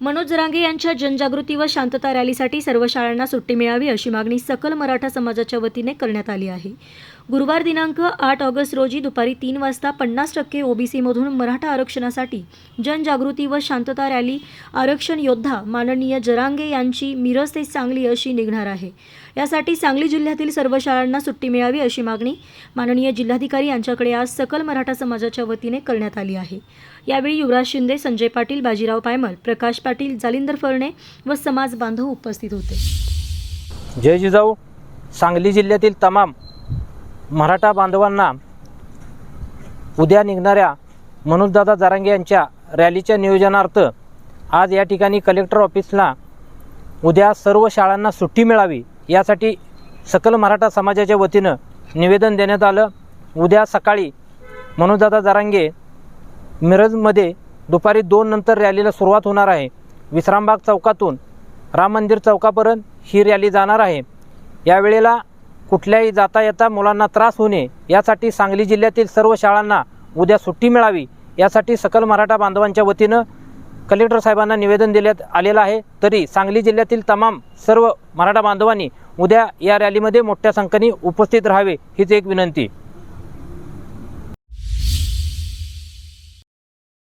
मनोज जरांगे यांच्या जनजागृती व शांतता रॅलीसाठी सर्व शाळांना सुट्टी मिळावी अशी मागणी सकल मराठा समाजाच्या वतीने करण्यात आली आहे. गुरुवार दिनांक आठ ऑगस्ट रोजी दुपारी तीन वाजता पन्नास टक्के ओबीसीमधून मराठा आरक्षणासाठी जनजागृती व शांतता रॅली आरक्षण योद्धा माननीय जरांगे यांची मिरज ते सांगली अशी निघणार आहे. यासाठी सांगली जिल्ह्यातील सर्व शाळांना सुट्टी मिळावी अशी मागणी माननीय जिल्हाधिकारी यांच्याकडे आज सकल मराठा समाजाच्या वतीने करण्यात आली आहे. यावेळी युवराज शिंदे संजय पाटील बाजीराव पायमल प्रकाश पाटील जालिंदर फरणे व समाज बांधव उपस्थित होते. जय जिजाऊ. सांगली जिल्ह्यातील तमाम मराठा बांधवांना उद्या निघणाऱ्या मनोजदादा जारांगे यांच्या रॅलीच्या नियोजनार्थ आज या ठिकाणी कलेक्टर ऑफिसला उद्या सर्व शाळांना सुट्टी मिळावी यासाठी सकल मराठा समाजाच्या वतीनं निवेदन देण्यात आलं. उद्या सकाळी मनोजदादा जारांगे मिरजमध्ये दुपारी दोन नंतर रॅलीला सुरुवात होणार आहे. विश्रामबाग चौकातून राम मंदिर चौकापर्यंत ही रॅली जाणार आहे. यावेळेला कुठल्याही जाता येता मुलांना त्रास होणे यासाठी सांगली जिल्ह्यातील सर्व शाळांना उद्या सुट्टी मिळावी यासाठी सकल मराठा बांधवांच्या वतीनं कलेक्टर साहेबांना निवेदन देण्यात आलेलं आहे. तरी सांगली जिल्ह्यातील तमाम सर्व मराठा बांधवांनी उद्या या रॅलीमध्ये मोठ्या संख्येने उपस्थित राहावे हीच एक विनंती.